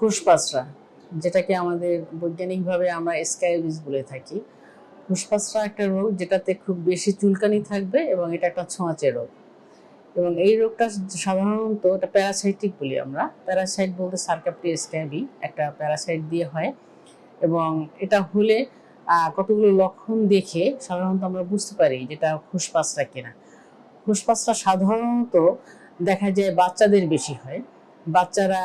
খুশপাসরা, যেটাকে আমাদের বৈজ্ঞানিকভাবে আমরা স্কাইবিস বলে থাকি। খুশপাসরা একটা রোগ যেটাতে খুব বেশি চুলকানি থাকবে এবং এটা একটা ছোঁয়াচে রোগ। এবং এই রোগটা সাধারণত এটা প্যারাসাইটিক বলি আমরা। প্যারাসাইট বলতে সার্কাপটি স্ক্যাবি একটা প্যারাসাইট দিয়ে হয়। এবং এটা হলে কতগুলো লক্ষণ দেখে সাধারণত আমরা বুঝতে পারি যেটা খুশপাসরা কিনা। খুশপাসরা সাধারণত দেখা যায় বাচ্চাদের বেশি হয়। বাচ্চারা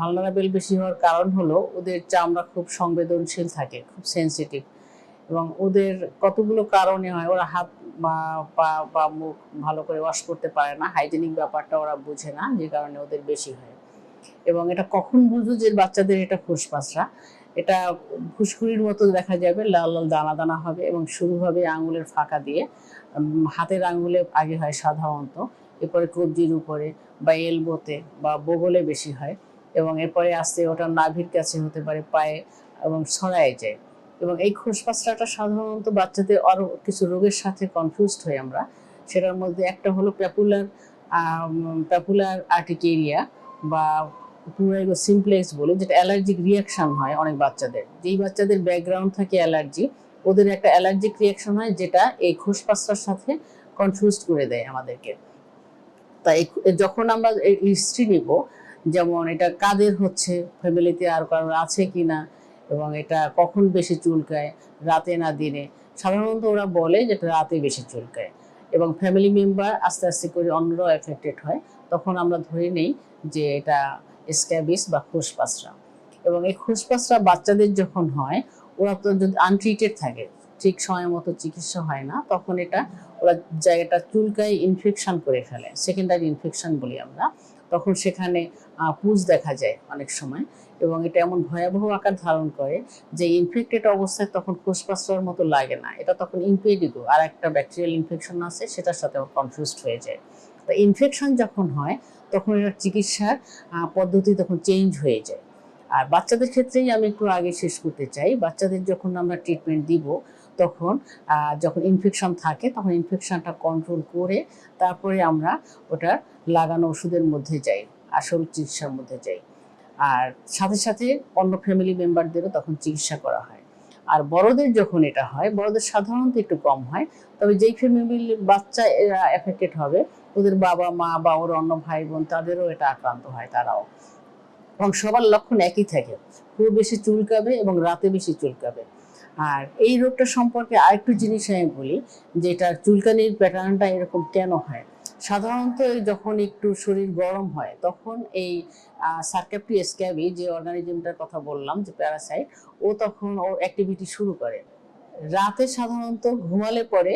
ভালনারেবল বেশি হওয়ার কারণ হলো ওদের চামড়া খুব সংবেদনশীল থাকে, খুব সেনসিটিভ এবং ওদের কতগুলো কারণে হয়, ওরা হাত বা পা মুখ ভালো করে ওয়াশ করতে পারে না হাইজেনিক ব্যাপারটা ওরা বুঝে না, যে কারণে ওদের বেশি হয় এবং এটা কখন বুঝো যে বাচ্চাদের এটা ফুসপাসরা এটা ফুসকুড়ির মতো দেখা যাবে, লাল লাল দানা দানা হবে এবং শুরু হবে আঙুলের ফাঁকা দিয়ে হাতের আঙুলে আগে হয় সাধারণত, এরপরে কবজির উপরে বা এলবোতে বা বগলে বেশি হয় এবং এরপরে আসতে ওটা নাভির কাছে হতে পারে পায়ে এবং ছড়ায় যায়। এবং এই খোসপাসরাটা সাধারণত বাচ্চাদের আরও কিছু রোগের সাথে কনফিউজড হই আমরা। সেটার মধ্যে একটা হলো প্যাপুলার প্যাপুলার আর্টিকেরিয়া বা পুরাইগো সিমপ্লেক্স বলে, যেটা অ্যালার্জিক রিয়াকশন হয় অনেক বাচ্চাদের। যেই বাচ্চাদের ব্যাকগ্রাউন্ড থাকে অ্যালার্জি ওদের একটা অ্যালার্জিক রিয়াকশন হয় যেটা এই খোসপাসরার সাথে কনফিউজ করে দেয় আমাদেরকে। তাই যখন আমরা হিস্ট্রি নিব, যেমন এটা কাদের হচ্ছে ফ্যামিলিতে আর কারোর আছে কি না এবং এটা কখন বেশি চুলকায়, রাতে না দিনে, সাধারণত ওরা বলে যে এটা রাতে বেশি চুলকায়। এবং ফ্যামিলি মেম্বার আস্তে আস্তে করে অন্যরাও এফেক্টেড হয়। তখন আমরা ধরে নেই যে এটা স্ক্যাবিস বা খুশপাসরা এবং এই খুশপাসরা বাচ্চাদের যখন হয়, ওরা তো যদি আনট্রিটেড থাকে, ঠিক সময় মতো চিকিৎসা হয় না, তখন এটা ওরা জায়গাটা চুলকায় ইনফেকশন করে ফেলে সেকেন্ডারি ইনফেকশন বলি আমরা। তখন সেখানে পুজ দেখা যায় অনেক সময় এবং এটা এমন ভয়াবহ আকার ধারণ করে যে ইনফেক্টেড অবস্থায় তখন ফুসফাসের মতো লাগে না। এটা তখন ইনপেডিগো আর একটা ব্যাকটেরিয়াল ইনফেকশন আছে, সেটার সাথে কনফিউজড হয়ে যায়। তো ইনফেকশন যখন হয়, তখন এটার চিকিৎসার পদ্ধতি তখন চেঞ্জ হয়ে যায়। আর বাচ্চাদের ক্ষেত্রেই আমি একটু আগে শেষ করতে চাই, বাচ্চাদের যখন আমরা ট্রিটমেন্ট দিব তখন যখন ইনফেকশন থাকে, তখন ইনফেকশনটা কন্ট্রোল করে তারপরে আমরা ওটা লাগানো ওষুধের মধ্যে যাই, আসল চিকিৎসার মধ্যে যাই। আর সাথে সাথে অন্য ফ্যামিলি মেম্বারদেরও তখন চিকিৎসা করা হয়। আর বড়দের যখন এটা হয়, বড়দের সাধারণত একটু কম হয়, তবে যেই ফ্যামিলির বাচ্চা এরা এফেক্টেড হবে, ওদের বাবা, মা বা ওর অন্য ভাই বোন তাদেরও এটা আক্রান্ত হয়, তারাও। এবং সবার লক্ষণ একই থাকে। খুব বেশি চুলকাবে এবং রাতে বেশি চুলকাবে। আর এই রোগটা সম্পর্কে আরেকটু জিনিস আমি বলি যে এটার চুলকানির প্যাটার্নটা এরকম কেন হয়? সাধারণত যখন একটু শরীর গরম হয়, তখন এই সার্কাপটি স্ক্যাবি যে অর্গানিজমটার কথা বললাম, যে প্যারাসাইট ও তখন ওর অ্যাক্টিভিটি শুরু করে। রাতে সাধারণত ঘুমালে পরে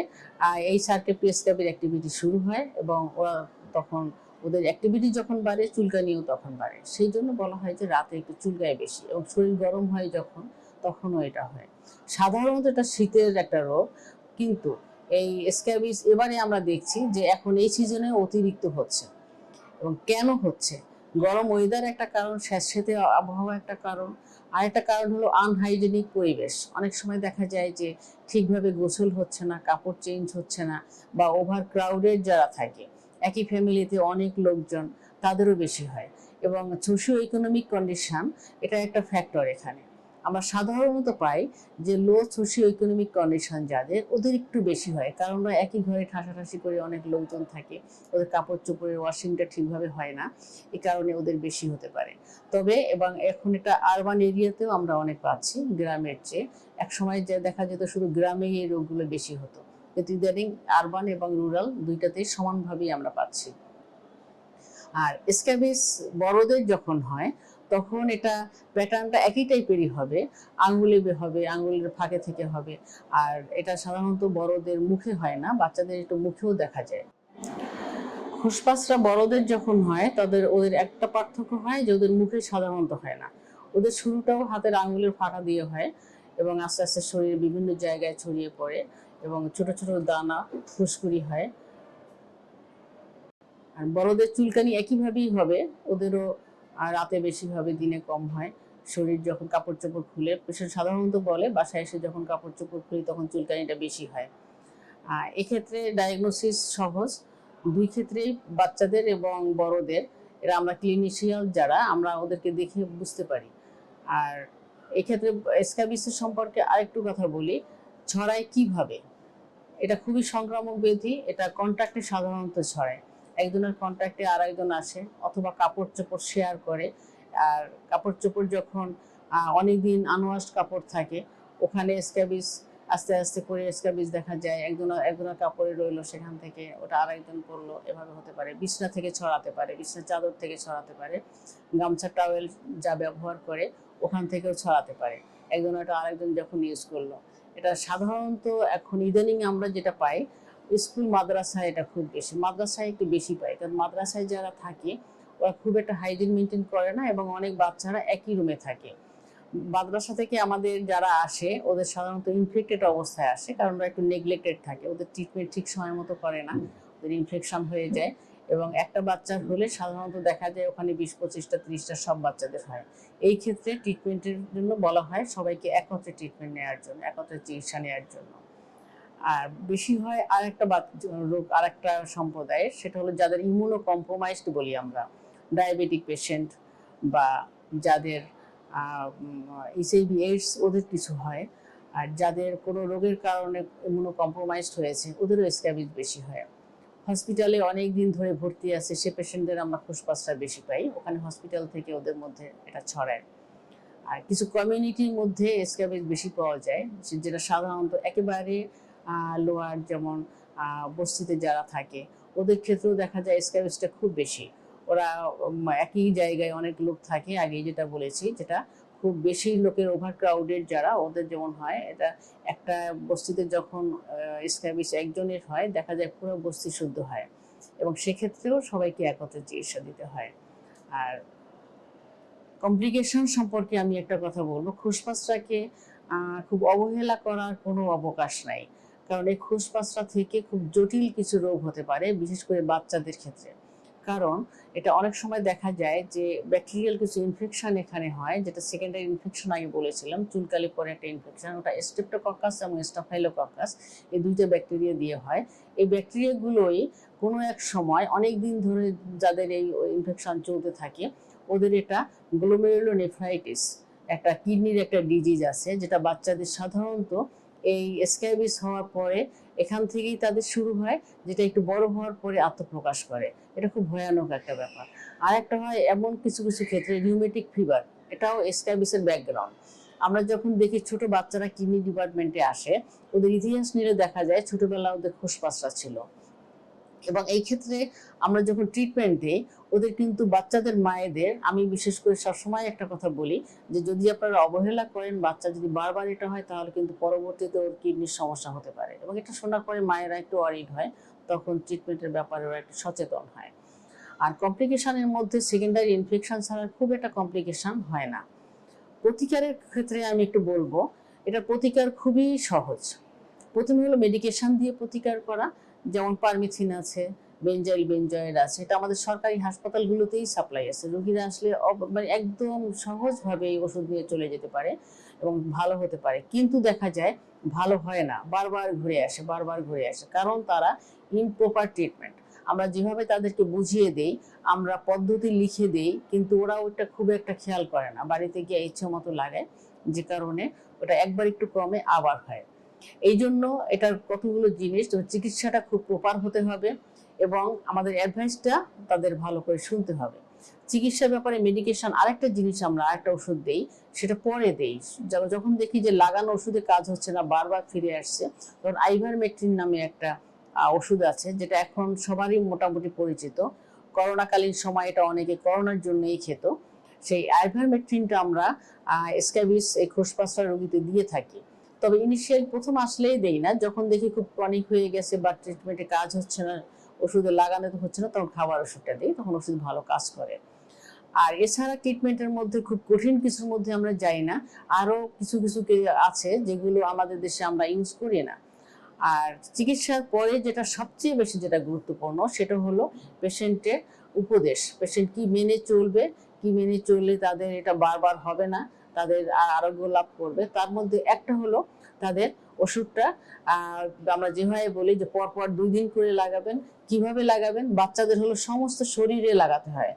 এই সার্কাপটি স্ক্যাবির অ্যাক্টিভিটি শুরু হয় এবং ওরা তখন ওদের অ্যাক্টিভিটি যখন বাড়ে, চুলকানিও তখন বাড়ে। সেই জন্য বলা হয় যে রাতে একটু চুলকায় বেশি এবং শরীর গরম হয় যখন তখনও এটা হয়। সাধারণত এটা শীতের একটা রোগ, কিন্তু এই স্ক্যাবিস এবারে আমরা দেখছি যে এখন এই সিজনে অতিরিক্ত হচ্ছে। এবং কেন হচ্ছে? গরম ওয়েদার একটা কারণ স্যাঁতস্যাঁতে আবহাওয়া একটা কারণ, আর একটা কারণ হলো আনহাইজেনিক পরিবেশ। অনেক সময় দেখা যায় যে ঠিকভাবে গোসল হচ্ছে না, কাপড় চেঞ্জ হচ্ছে না, বা ওভার ক্রাউডেড যারা থাকে, একই ফ্যামিলিতে অনেক লোকজন, তাদেরও বেশি হয়। এবং সোশিও ইকোনমিক কন্ডিশন এটা একটা ফ্যাক্টর এখানে। আমরা সাধারণত পাই যে লো সোশিও ইকোনমিক কন্ডিশন যাদের, ওদের একটু বেশি হয়। কারণ ওরা একই ঘরে ঠাসাঠাসি করে অনেক লোকজন থাকে, ওদের কাপড় চোপড়ের ওয়াশিংটা ঠিকভাবে হয় না, এ কারণে ওদের বেশি হতে পারে। তবে এবং এখন এটা আরবান এরিয়াতেও আমরা অনেক পাচ্ছি গ্রামের চেয়ে। এক সময় যে দেখা যেত শুধু গ্রামেই এই রোগগুলো বেশি হতো। কিন্তু ইদানিং আরবান এবং রুরাল দুইটাতেই সমানভাবেই আমরা পাচ্ছি। আর স্ক্যাবিস বড়দের যখন হয় তখন এটা প্যাটার্নটা একই টাইপেরই হবে। আঙ্গুলে বে- হবে আঙুলের ফাঁকে থেকে হবে। আর এটা সাধারণত বড়দের মুখে হয় না, বাচ্চাদের একটু মুখেও দেখা যায়। ফুসপাসরা বড়দের যখন হয়, তাদের ওদের একটা পার্থক্য হয় যে ওদের মুখে সাধারণত হয় না। ওদের শুরুটাও হাতের আঙুলের ফাঁকা দিয়ে হয় এবং আস্তে আস্তে শরীরের বিভিন্ন জায়গায় ছড়িয়ে পড়ে এবং ছোট ছোট দানা, ফুসকুড়ি হয়। আর বড়দের চুলকানি একইভাবেই হবে। ওদেরও আহ, রাতে বেশি হবে দিনে কম হয়। শরীর যখন কাপড় চোপড় খুলে সাধারণত বলে বাসায় এসে যখন কাপড় চোপড় খুলি তখন চুলকানিটা বেশি হয়। আর এক্ষেত্রে ডায়াগনোসিস সহজ। দুই ক্ষেত্রেই বাচ্চাদের এবং বড়দের এরা আমরা ক্লিনিশিয়াল যারা আমরা ওদেরকে দেখে বুঝতে পারি। আর এক্ষেত্রে স্ক্যাবিসের সম্পর্কে আরেকটু কথা বলি। ছড়ায় কীভাবে? এটা খুবই সংক্রামক ব্যাধি এটা কন্ট্রাক্টে সাধারণত ছড়ায়। একজনের কন্ট্যাক্টে আর একজন আসে অথবা কাপড় চোপড় শেয়ার করে। আর কাপড় চোপড় যখন অনেক দিন আনওয়াশ কাপড় থাকে, ওখানে স্ক্যাবিস আস্তে আস্তে করে স্ক্যাবিস দেখা যায়। একজন, একজনের কাপড়ে রইল, সেখান থেকে ওটা আরেকজন পরলো, এভাবে হতে পারে। বিছনা থেকে ছড়াতে পারে বিছনা চাদর থেকে ছড়াতে পারে। গামছা টাওয়েল যা ব্যবহার করে, ওখান থেকেও ছড়াতে পারে। একজন ওটা আরেকজন যখন ইউজ করল। এটা সাধারণত এখন ইদানিং আমরা যেটা পাই স্কুল মাদ্রাসায় এটা খুব বেশি, মাদ্রাসায় একটু বেশি পায় কারণ মাদ্রাসায় যারা থাকে, ওরা খুব একটা হাইজিন মেনটেন করে না এবং অনেক বাচ্চারা একই রুমে থাকে। মাদ্রাসা থেকে আমাদের যারা আসে, ওদের সাধারণত ইনফেক্টেড অবস্থায় আসে, কারণ ওরা একটু নেগলেক্টেড থাকে, ওদের ট্রিটমেন্ট ঠিক সময় মতো করে না, ওদের ইনফেকশন হয়ে যায় এবং একটা বাচ্চার হলে সাধারণত দেখা যায় ওখানে বিশ পঁচিশটা, ত্রিশটা সব বাচ্চাদের হয়। এই ক্ষেত্রে ট্রিটমেন্টের জন্য বলা হয় সবাইকে একত্রে ট্রিটমেন্ট নেওয়ার জন্য, একত্রে চিকিৎসা নেওয়ার জন্য। আর বেশি হয় আরেকটা রোগ, আরেকটা সম্প্রদায়ের, সেটা হলো যাদের ইমিউনো কম্প্রোমাইজড বলি আমরা। ডায়াবেটিক পেশেন্ট বা যাদের এইচআইভি এইডস ওদের কিছু হয়। আর যাদের কোনো রোগের কারণে ইমিউনো কম্প্রোমাইজড হয়েছে, ওদেরও স্ক্যাবিজ বেশি হয়। হসপিটালে অনেক দিন ধরে ভর্তি আছে, সে পেশেন্টদের আমরা ফুসপাসটা বেশি পাই। ওখানে হসপিটাল থেকে ওদের মধ্যে এটা ছড়ায়। আর কিছু কমিউনিটির মধ্যে স্ক্যাবেজ বেশি পাওয়া যায় যেটা সাধারণত একেবারে লোয়ার যেমন বস্তিতে যারা থাকে, ওদের ক্ষেত্রেও দেখা যায় স্ক্যাবেজটা খুব বেশি। ওরা একই জায়গায় অনেক লোক থাকে আগে যেটা বলেছি, যেটা খুব বেশি লোকের ওভার ক্রাউডেড যারা, ওদের যেমন হয়, এটা একটা বস্তিতে যখন স্ক্যাবিস একজনের হয়, দেখা যায় পুরো বস্তি শুদ্ধ হয়। এবং সেক্ষেত্রেও সবাইকে একত্রে চিকিৎসা দিতে হয়। আর কমপ্লিকেশন সম্পর্কে আমি একটা কথা বলব খুশপাসটাকে খুব অবহেলা করার কোনো অবকাশ নাই। কারণ এই থেকে খুব জটিল কিছু রোগ হতে পারে, বিশেষ করে বাচ্চাদের ক্ষেত্রে। কারণ এটা অনেক সময় দেখা যায় যে ব্যাকটেরিয়াল কিছু ইনফেকশন এখানে হয়, যেটা সেকেন্ডারি ইনফেকশন আগে বলেছিলাম, চুলকালি পরে একটা ইনফেকশন ওটা স্টেপ্টোকক্কাস এবং স্টাফাইলোকক্কাস এই দুইটা ব্যাকটেরিয়া দিয়ে হয়। এই ব্যাকটেরিয়াগুলোই কোনো এক সময় অনেক দিন ধরে যাদের এই ইনফেকশন চলতে থাকে, ওদের এটা গ্লোমেরুলোনেফ্রাইটিস একটা কিডনির একটা ডিজিজ আছে, যেটা বাচ্চাদের সাধারণত এই স্ক্যাবিস হওয়ার পরে এখান থেকেই তাদের শুরু হয়, যেটা একটু বড় হওয়ার পরে আত্মপ্রকাশ করে। এটা খুব ভয়ানক একটা ব্যাপার। আর একটা হয় এমন কিছু কিছু ক্ষেত্রে রিউমেটিক ফিভার এটাও স্ক্যাবিসের ব্যাকগ্রাউন্ড আমরা যখন দেখি ছোট বাচ্চারা কিডনি ডিপার্টমেন্টে আসে, ওদের ইতিহাস নিয়ে দেখা যায় ছোটবেলা ওদের খোসপাসরা ছিল। এবং এই ক্ষেত্রে আমরা যখন ট্রিটমেন্ট দিই ওদের কিন্তু বাচ্চাদের মায়েদের, আমি বিশেষ করে সবসময় একটা কথা বলি যে যদি আপনারা অবহেলা করেন, বাচ্চা যদি বারবার এটা হয়, তাহলে কিন্তু পরবর্তীতে ওর কিডনির সমস্যা হতে পারে এবং এটা শোনার পরে মায়েরা একটু অরিড হয়, তখন ট্রিটমেন্টের ব্যাপারে ওরা একটু সচেতন হয়। আর কমপ্লিকেশনের মধ্যে সেকেন্ডারি ইনফেকশন ছাড়া খুব একটা কমপ্লিকেশন হয় না। প্রতিকারের ক্ষেত্রে আমি একটু বলব, এটা প্রতিকার খুবই সহজ। প্রথমে হলো মেডিকেশন দিয়ে প্রতিকার করা, যেমন পারমিথিন আছে বেঞ্জাইল বেঞ্জয়েড আছে। এটা আমাদের সরকারি হাসপাতালগুলোতেই সাপ্লাই আছে। রোগীরা আসলে মানে একদম সহজভাবে এই ওষুধ নিয়ে চলে যেতে পারে এবং ভালো হতে পারে। কিন্তু দেখা যায় ভালো হয় না। বারবার ঘুরে আসে, বারবার ঘুরে আসে। কারণ তারা ইমপ্রপার ট্রিটমেন্ট আমরা যেভাবে তাদেরকে বুঝিয়ে দেই, আমরা পদ্ধতি লিখে দেই, কিন্তু ওরা ওইটা খুব একটা খেয়াল করে না। বাড়িতে গিয়ে ইচ্ছে মতো লাগে, যে কারণে ওটা একবার একটু কমে আবার হয় এই জন্য এটার কতগুলো জিনিস চিকিৎসাটা খুব প্রপার হতে হবে। এবং আমাদের অ্যাডভাইসটা তাদের ভালো করে শুনতে হবে। চিকিৎসার ব্যাপারে মেডিকেশন আরেকটা জিনিস আমরা, আরেকটা ওষুধ দেই, সেটা পরে দেই। যখন দেখি যে লাগানো ওষুধে কাজ হচ্ছে না, বারবার ফিরে আসছে তখন আইভারমেট্রিন নামে একটা ওষুধ আছে, যেটা এখন সবারই মোটামুটি পরিচিত। করোনাকালীন সময় এটা অনেকে করোনার জন্যই খেত। সেই আইভারমেট্রিনটা আমরা স্ক্যাবিস এই খোসপাসরা রোগীতে দিয়ে থাকি। তবে ইনিশিয়াল প্রথম আসলেই দেই না। যখন দেখি খুব ক্রনিক হয়ে গেছে বা ট্রিটমেন্টে কাজ হচ্ছে না ওষুধে লাগানো তো হচ্ছে না, তখন খাবার ওষুধটা দিই, তখন ওষুধ ভালো কাজ করে। আর এছাড়া ট্রিটমেন্টের মধ্যে খুব কঠিন কিছুর মধ্যে আমরা যাই না। আরও কিছু কিছু আছে যেগুলো আমাদের দেশে আমরা ইউজ করি না। আর চিকিৎসার পরে যেটা সবচেয়ে বেশি যেটা গুরুত্বপূর্ণ, সেটা হলো পেশেন্টের উপদেশ। পেশেন্ট কি মেনে চলবে, কি মেনে চললে তাদের এটা বারবার হবে না, তাদের আরোগ্য লাভ করবে। তার মধ্যে একটা হলো তাদের ওষুধটা। আমরা যেভাবে বলি যে পরপর দুই দিন করে লাগাবেন, কীভাবে লাগাবেন? বাচ্চাদের হলো সমস্ত শরীরে লাগাতে হয়,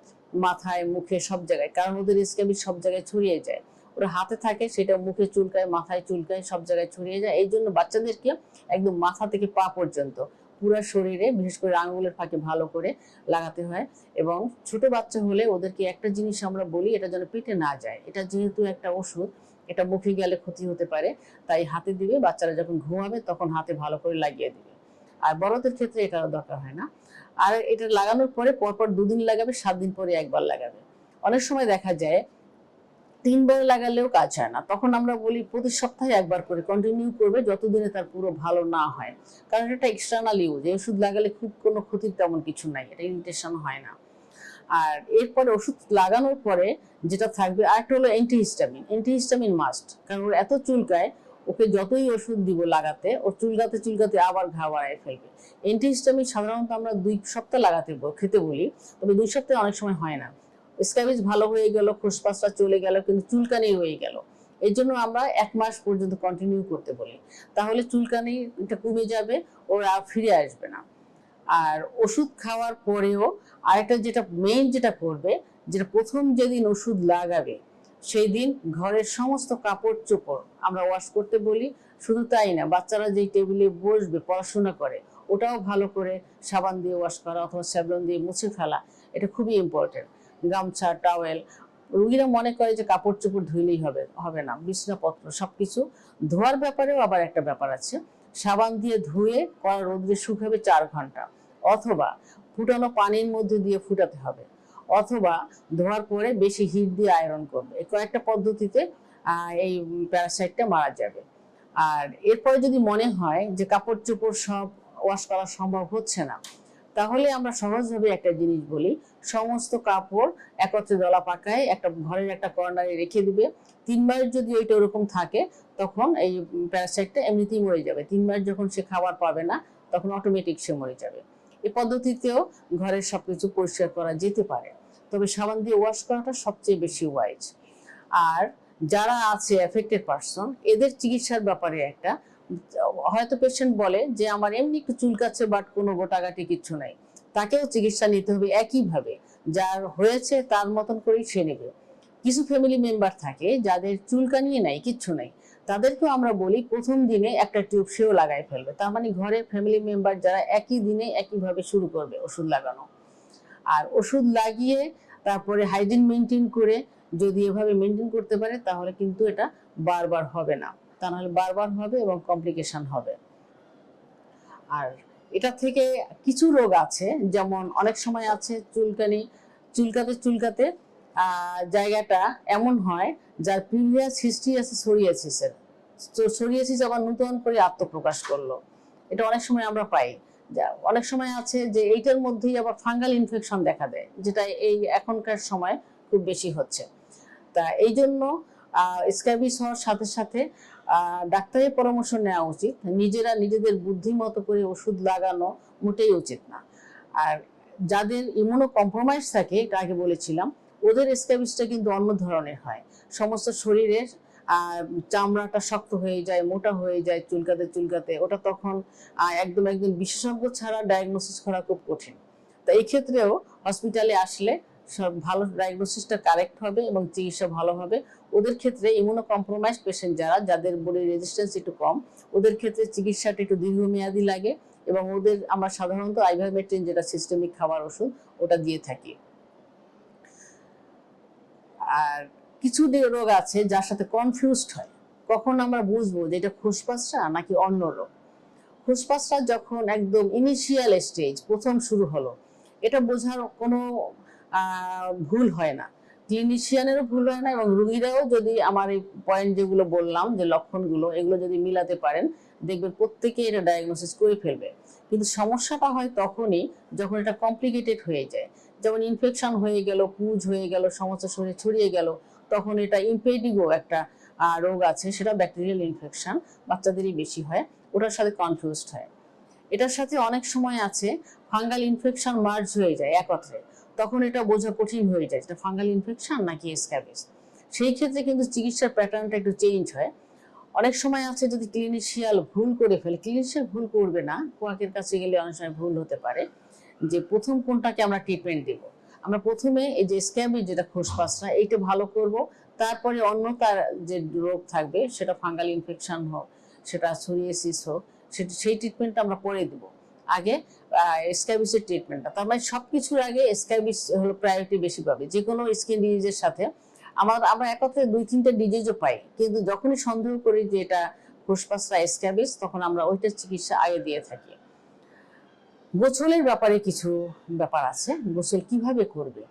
মাথায়, মুখে, সব জায়গায়। কারণ ওদের স্ক্যাবিস সব জায়গায় ছড়িয়ে যায়। ওরা হাতে থাকে, সেটা মুখে চুলকায়, মাথায় চুলকায়, সব জায়গায় ছড়িয়ে যায়। এই জন্য বাচ্চাদেরকে একদম মাথা থেকে পা পর্যন্ত, পুরো শরীরে, বিশেষ করে আঙুলের ফাঁকে ভালো করে লাগাতে হয়। এবং ছোট বাচ্চা হলে ওদেরকে একটা জিনিস আমরা বলি, এটা যেন পেটে না যায়। এটা যেহেতু একটা ওষুধ এটা মুখে গেলে ক্ষতি হতে পারে, তাই হাতে দিবে, বাচ্চারা যখন ঘুমাবে তখন হাতে ভালো করে লাগিয়ে দিবে। আর বড়দের ক্ষেত্রে এটা দরকার হয় না। আর এটা লাগানোর পরে পরপর দুদিন লাগাবে, সাত দিন পরে একবার লাগাবে। অনেক সময় দেখা যায়, তিনবার লাগালেও কাজ হয় না। তখন আমরা বলি প্রতি সপ্তাহে একবার করে কন্টিনিউ করবে যতদিনে তার পুরো ভালো না হয়। কারণ এটা এক্সটার্নাল ইউজ এই ওষুধ লাগালে খুব কোনো ক্ষতির তেমন কিছু নাই, এটা ইরিটেশন হয় না। আর এরপরে ওষুধ লাগানোর পরে যেটা থাকবে, আরেকটা হলো অ্যান্টিহিস্টামিন অ্যান্টিহিস্টামিন মাস্ট কারণ এত চুলকায়, ওকে যতই ওষুধ দিব লাগাতে ওর চুলকাতে চুলকাতে আবার ঘা বাড়ায় ফেলবে। অ্যান্টিহিস্টামিন সাধারণত আমরা দুই সপ্তাহ লাগাতে খেতে বলি, তবে দুই সপ্তাহে অনেক সময় হয় না। স্ক্যাবিজ ভালো হয়ে গেল, খোসপাসটা চলে গেল, কিন্তু চুলকানি হয়ে গেল। এর জন্য আমরা এক মাস পর্যন্ত কন্টিনিউ করতে বলি। তাহলে চুলকানিটা কমে যাবে, ওরা আর ফিরে আসবে না। আর ওষুধ খাওয়ার পরেও আরেকটা যেটা মেইন যেটা করবে, যেটা প্রথম যেদিন ওষুধ লাগাবে সেই দিন ঘরের সমস্ত কাপড় চোপড় আমরা ওয়াশ করতে বলি। শুধু তাই না, বাচ্চারা যেই টেবিলে বসবে, পড়াশোনা করে, ওটাও ভালো করে সাবান দিয়ে ওয়াশ করা অথবা স্যাবলন দিয়ে মুছে ফেলা, এটা খুবই ইম্পর্টেন্ট গামছা টাওয়েল রুগীরা মনে করে যে কাপড় চোপড় ধুইলেই হবে হবে না, বিছনাপত্র সব কিছু ধোয়ার ব্যাপারেও আবার একটা ব্যাপার আছে, সাবান দিয়ে ধুয়ে কড়া রোদ্রে শুকাবে চার ঘণ্টা। অথবা ফুটানো পানির মধ্যে দিয়ে ফুটাতে হবে। অথবা ধোয়ার পরে বেশি হিট দিয়ে আয়রন করবে। এই কয়েকটা পদ্ধতিতে এই প্যারাসাইটটা মারা যাবে। আর এরপরে যদি মনে হয় যে কাপড় চোপড় সব ওয়াশ করা সম্ভব হচ্ছে না, তাহলে আমরা সহজভাবে একটা জিনিস বলি, সমস্ত কাপড় একত্রে দলা পাকায় একটা ঘরের একটা কর্নারে রেখে দিবে। তিনবার যদি ওইটা ওরকম থাকে, তখন এই প্যারাসাইটটা এমনিতেই মরে যাবে। তিনবার যখন সে খাবার পাবে না, তখন অটোমেটিক সে মরে যাবে। এই পদ্ধতিতেও ঘরের সবকিছু পরিষ্কার করা যেতে পারে। তবে সাবান দিয়ে ওয়াশ করাটা সবচেয়ে বেশি ওয়াইজ আর যারা আছে এফেক্টেড পারসন এদের চিকিৎসার ব্যাপারে একটা, হয়তো পেশেন্ট বলে যে, আমার এমনি একটু চুলকাচ্ছে বাট কোনো গোটাগাটি কিছু নাই। তাকেও চিকিৎসা নিতে হবে একইভাবে। যার হয়েছে, তার মতন করেই সে নেবে। কিছু ফ্যামিলি মেম্বার থাকে, যাদের চুলকানিয়ে নাই, কিচ্ছু নাই। তাদেরকেও আমরা বলি প্রথম দিনে একটা টিউব সেও লাগাই ফেলবে। তার মানে ঘরে ফ্যামিলি মেম্বার যারা একই দিনে একইভাবে শুরু করবে ওষুধ লাগানো। আর ওষুধ লাগিয়ে তারপরে হাইজিন মেনটেন করে যদি এভাবে মেনটেন করতে পারে তাহলে কিন্তু এটা বারবার হবে না। তা নাহলে বারবার হবে এবং কমপ্লিকেশন হবে। আর এটা থেকে কিছু রোগ আছে, যেমন অনেক সময় আছে চুলকানি, চুলকাতে চুলকাতে জায়গাটা এমন হয় যার প্রিভিয়াস হিস্ট্রি আছে সোরিয়াসিসের সোরিয়াসিস আবার নতুন করে আত্মপ্রকাশ করল। এটা অনেক সময় আমরা পাই। অনেক সময় আছে যে এইটার মধ্যেই আবার ফাঙ্গাল ইনফেকশন দেখা দেয়, যেটা এই এখনকার সময় খুব বেশি হচ্ছে। তা এই জন্য স্ক্যাবিস হওয়ার সাথে সাথে ডাক্তারের পরামর্শ নেওয়া উচিত। নিজেরা নিজেদের বুদ্ধি মতো করে ওষুধ লাগানো মোটেই উচিত না। আর যাদের ইমিউনো কম্প্রোমাইজ থাকে, এটা আগে বলেছিলাম ওদের স্ক্যাবিসটা কিন্তু অন্য ধরনের হয়। সমস্ত শরীরের চামড়াটা শক্ত হয়ে যায়, মোটা হয়ে যায় চুলকাতে চুলকাতে, ওটা তখন একদম একজন বিশেষজ্ঞ ছাড়া ডায়াগনোসিস করা খুব কঠিন। তো এই ক্ষেত্রেও হসপিটালে আসলে সব ভালো ডায়াগনোসিসটা কারেক্ট হবে এবং চিকিৎসা ভালো হবে। ওদের ক্ষেত্রে ইমিউনো কম্প্রোমাইজ পেশেন্ট যারা, যাদের বডি রেজিস্ট্যান্স একটু কম, ওদের ক্ষেত্রে চিকিৎসাটা একটু দীর্ঘমেয়াদী লাগে এবং ওদের আমরা সাধারণত আইভারমেট্রিন যেটা সিস্টেমিক খাবার ওষুধ, ওটা দিয়ে থাকি। আর কিছু রোগ আছে যার সাথে কনফিউজড হয়। কখন আমরা বুঝব যে এটা ফুসফাসটা নাকি অন্য রোগ? ফুসফাসটা যখন একদম ইনিশিয়াল স্টেজ প্রথম শুরু হলো, এটা বোঝার কোনো ভুল হয় না। ক্লিনিশিয়ানেরও ভুল হয় না এবং রুগীরাও যদি আমার এই পয়েন্ট যেগুলো বললাম, যে লক্ষণগুলো, এগুলো যদি মিলাতে পারেন, দেখবেন প্রত্যেকে এটা ডায়াগনোসিস করে ফেলবে। কিন্তু সমস্যাটা হয় তখনই যখন এটা কমপ্লিকেটেড হয়ে যায়। যেমন ইনফেকশন হয়ে গেল, পুজ হয়ে গেল, সমস্ত শরীরে ছড়িয়ে গেল, তখন এটা ইম্পেডিগো একটা রোগ আছে, সেটা ব্যাকটেরিয়াল ইনফেকশন বাচ্চাদেরই বেশি হয়, ওটার সাথে কনফিউজড হয়। এটার সাথে অনেক সময় আছে ফাঙ্গাল ইনফেকশন মার্জ হয়ে যায় একত্রে, তখন এটা বোঝা কঠিন হয়ে যায় এটা ফাঙ্গাল ইনফেকশন নাকি স্ক্যাবিস সেই ক্ষেত্রে কিন্তু চিকিৎসার প্যাটার্নটা একটু চেঞ্জ হয়। অনেক সময় আছে যদি ক্লিনিশিয়াল ভুল করে ফেলে ক্লিনিশিয়াল ভুল করবে না, কোয়াকের কাছে গেলে অনেক সময় ভুল হতে পারে। যে প্রথম কোনটাকে আমরা ট্রিটমেন্ট দেব। আমরা প্রথমে এই যে স্ক্যাবি যেটা খোসপাসটা, এইটা ভালো করব। তারপরে অন্য তার যে রোগ থাকবে, সেটা ফাঙ্গাল ইনফেকশন হোক, সেটা সোরিয়াসিস হোক, সেটা, সেই ট্রিটমেন্টটা আমরা পরে দিব। আগে স্ক্যাবিসের ট্রিটমেন্টটা তার মানে সব কিছুর আগে স্ক্যাবিস হলো প্রায়োরিটি বেশি পাবে। যে কোনো স্কিন ডিজিজের সাথে। আমার, আমরা একত্রে দুই, তিনটে ডিজিজও পাই। কিন্তু যখনই সন্দেহ করি যে এটা ফুসফাসরা স্ক্যাবিস তখন আমরা ওইটার চিকিৎসা আগে দিয়ে থাকি। গোসলের ব্যাপারে কিছু ব্যাপার আছে। গোসল কীভাবে করবে?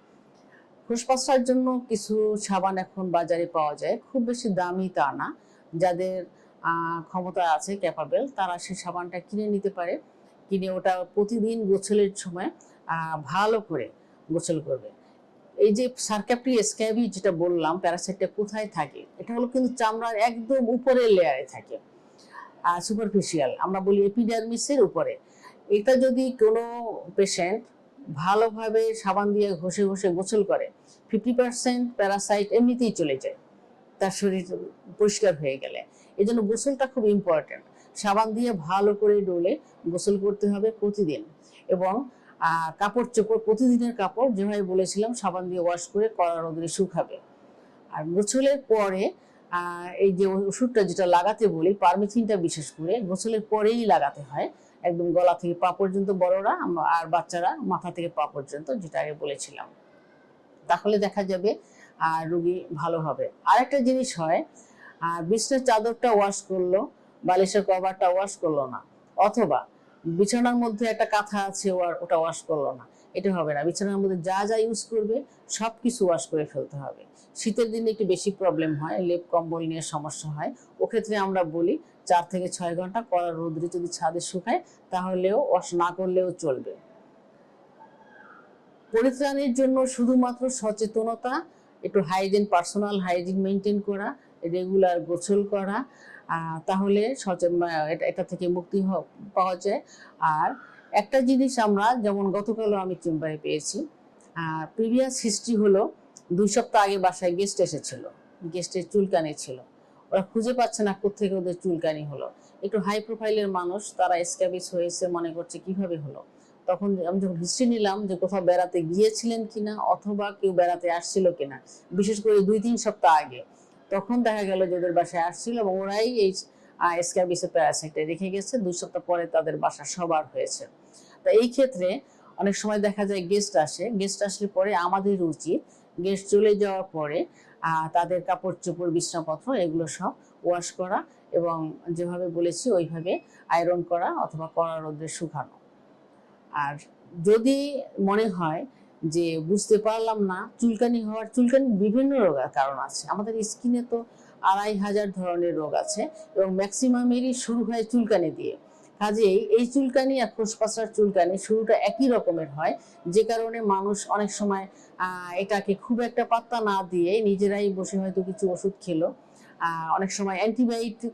ফুসফাসরার জন্য কিছু সাবান এখন বাজারে পাওয়া যায়। খুব বেশি দামি তা না। যাদের ক্ষমতা আছে ক্যাপাবেল তারা সেই সাবানটা কিনে নিতে পারে। কিনে ওটা প্রতিদিন গোসলের সময় ভালো করে গোসল করবে। এই যে সার্কাপটি স্ক্যাবি যেটা বললাম, প্যারাসাইটটা কোথায় থাকে? এটা হলো কিন্তু চামড়ার একদম উপরের লেয়ারে থাকে। সুপারফিশিয়াল আমরা বলি এপিডার্মিসের উপরে। এটা যদি কোনো পেশেন্ট ভালোভাবে সাবান দিয়ে ঘষে ঘষে গোসল করে ফিফটি পার্সেন্ট প্যারাসাইট এমনিতেই চলে যায়, তার শরীর পরিষ্কার হয়ে গেলে। এই জন্য গোসলটা খুব ইম্পর্ট্যান্ট সাবান দিয়ে ভালো করে ডলে গোসল করতে হবে প্রতিদিন। এবং কাপড় চোপড়, প্রতিদিনের কাপড়, যেভাবে বলেছিলাম, সাবান দিয়ে ওয়াশ করে কড়া রোদে শুকাবে। আর গোসলের পরে এই যে ওষুধটা যেটা লাগাতে বলি, পারমিথিনটা বিশেষ করে, গোসলের পরেই লাগাতে হয়। একদম গলা থেকে পা পর্যন্ত বড়রা আর বাচ্চারা মাথা থেকে পা পর্যন্ত, যেটা আগে বলেছিলাম। তাহলে দেখা যাবে আর রুগী ভালো হবে। আর একটা জিনিস হয় আর বিছনার চাদরটা ওয়াশ করল, বালিশের কভারটা ওয়াশ করল না। অথবা বিছানার মধ্যে একটা কাঁথা আছে ওটা ওয়াশ করল না। এটা হবে না। বিছানার মধ্যে যা যা ইউজ করবে সব কিছু ওয়াশ করে ফেলতে হবে। শীতের দিনে একটু বেশি প্রবলেম হয়, লেপ, কম্বল নিয়ে সমস্যা হয়। ওক্ষেত্রে আমরা বলি চার থেকে ছয় ঘণ্টা কড়া রোদ্রে যদি ছাদে শুকায়, তাহলেও ওয়াশ না করলেও চলবে। পরিত্রাণের জন্য শুধুমাত্র সচেতনতা, একটু হাইজিন পার্সোনাল হাইজিন মেনটেন করা রেগুলার গোসল করা তাহলে সচেতন, এটা থেকে মুক্তি পাওয়া যায়। আর একটা জিনিস আমরা যেমন গতকালও আমি চেম্বারে পেয়েছি প্রিভিয়াস হিস্ট্রি হলো দুই সপ্তাহ আগে বাসায় গেস্ট এসেছিল গেস্টের চুলকানি ছিল। ওরা খুঁজে পাচ্ছে না কোথেকে ওদের চুলকানি হলো। একটু হাই প্রোফাইলের মানুষ, তারা স্ক্যাবিস হয়েছে, মনে করছে কীভাবে হলো। তখন আমি যখন হিস্ট্রি নিলাম যে কোথাও বেড়াতে গিয়েছিলেন কিনা, অথবা কেউ বেড়াতে আসছিল কিনা, বিশেষ করে দুই তিন সপ্তাহ আগে, তখন দেখা গেল যে ওদের বাসায় আসছিল এবং ওরাই এই স্ক্যাবিসের প্যারাসাইটে রেখে গেছে। দুই সপ্তাহ পরে তাদের বাসা সবার হয়েছে। তো এই ক্ষেত্রে অনেক সময় দেখা যায় গেস্ট আসে। গেস্ট আসলে পরে আমাদের উচিত গেস্ট চলে যাওয়ার পরে তাদের কাপড় চোপড়, বিছনাপত্র এগুলো সব ওয়াশ করা এবং যেভাবে বলেছি ওইভাবে আয়রন করা অথবা কড়া রোদ্রে শুকানো। আর যদি মনে হয় যে বুঝতে পারলাম না, চুলকানি হওয়ার, চুলকানি বিভিন্ন রোগের কারণ আছে। আমাদের স্কিনে তো আড়াই হাজার ধরনের রোগ আছে এবং ম্যাক্সিমামেরই শুরু হয় চুলকানি দিয়ে। কাজেই এই চুলকানি আর খোসপাসরার চুলকানি শুরুটা একই রকমের হয়। যে কারণে মানুষ অনেক সময় এটাকে খুব একটা পাত্তা না দিয়ে নিজেরাই বসে হয়তো কিছু ওষুধ খেলো। অনেক সময় অ্যান্টিবায়োটিক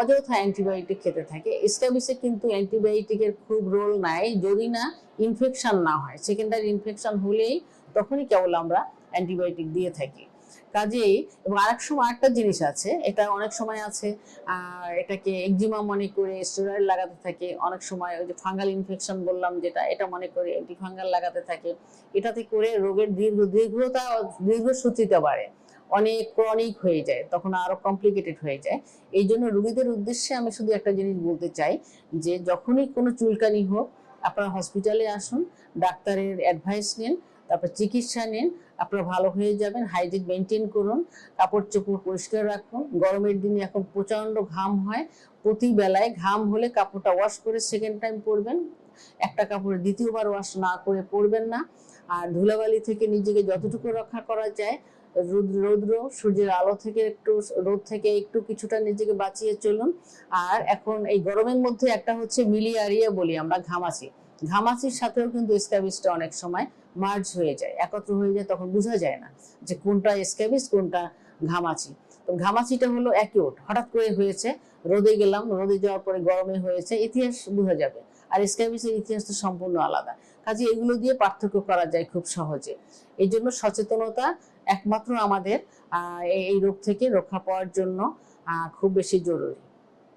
অযথা অ্যান্টিবায়োটিক খেতে থাকে। স্ক্যাবিসে কিন্তু অ্যান্টিবায়োটিকের খুব রোল নাই যদি না ইনফেকশন না হয়। সেকেন্ডারি ইনফেকশন হলেই তখনই কেবল আমরা অ্যান্টিবায়োটিক দিয়ে থাকি। কাজেই এবং আরেক সময় আরেকটা জিনিস আছে, এটা অনেক সময় আছে, আর এটাকে একজিমা মনে করে স্টেরয়েড লাগাতে থাকে, অনেক সময় ওই যে ফাঙ্গাল ইনফেকশন বললাম যেটা, এটা মনে করে অ্যান্টিফাঙ্গাল লাগাতে থাকে, এটাতে করে রোগের দীর্ঘ, দীর্ঘতা দীর্ঘসূত্রিতা বাড়ে, অনেক ক্রনিক হয়ে যায়, তখন আরও কমপ্লিকেটেড হয়ে যায় এই জন্য রোগীদের উদ্দেশ্যে আমি শুধু একটা জিনিস বলতে চাই, যে যখনই কোনো চুলকানি হোক, আপনারা হসপিটালে আসুন, ডাক্তারের অ্যাডভাইস নিন তারপর চিকিৎসা নিন, আপনারা ভালো হয়ে যাবেন হাইজিন মেনটেন করুন, কাপড় চোপড় পরিষ্কার রাখুন। গরমের দিনে এখন প্রচণ্ড ঘাম হয় প্রতি বেলায় ঘাম হলে কাপড়টা ওয়াশ করে সেকেন্ড টাইম পরবেন। একটা কাপড় দ্বিতীয়বার ওয়াশ না করে পরবেন না। আর ধুলাবালি থেকে নিজেকে যতটুকু রক্ষা করা যায়, রৌদ্র সূর্যের আলো থেকে একটু, রোদ থেকে একটু কিছুটা নিজেকে বাঁচিয়ে চলুন। আর এখন এই গরমের মধ্যে একটা হচ্ছে মিলিয়ারিয়া বলি আমরা ঘামাচি। ঘামাচির সাথেও কিন্তু স্ক্যাবিসটা অনেক সময়। মার্জ হয়ে যায়, একত্র হয়ে যায়, তখন বোঝা যায় না যে কোনটা স্ক্যাবিস কোনটা ঘামাচি। তো ঘামাচিটা হলো অ্যাকিউট হঠাৎ করে হয়েছে, রোদে গেলাম, রোদে যাওয়ার পরে গরমে হয়েছে, ইতিহাস বোঝা যাবে। আর স্ক্যাবিসের ইতিহাস তো সম্পূর্ণ আলাদা। কাজে এগুলো দিয়ে পার্থক্য করা যায় খুব সহজে। এই জন্য সচেতনতা একমাত্র আমাদের এই এই রোগ থেকে রক্ষা পাওয়ার জন্য খুব বেশি জরুরি।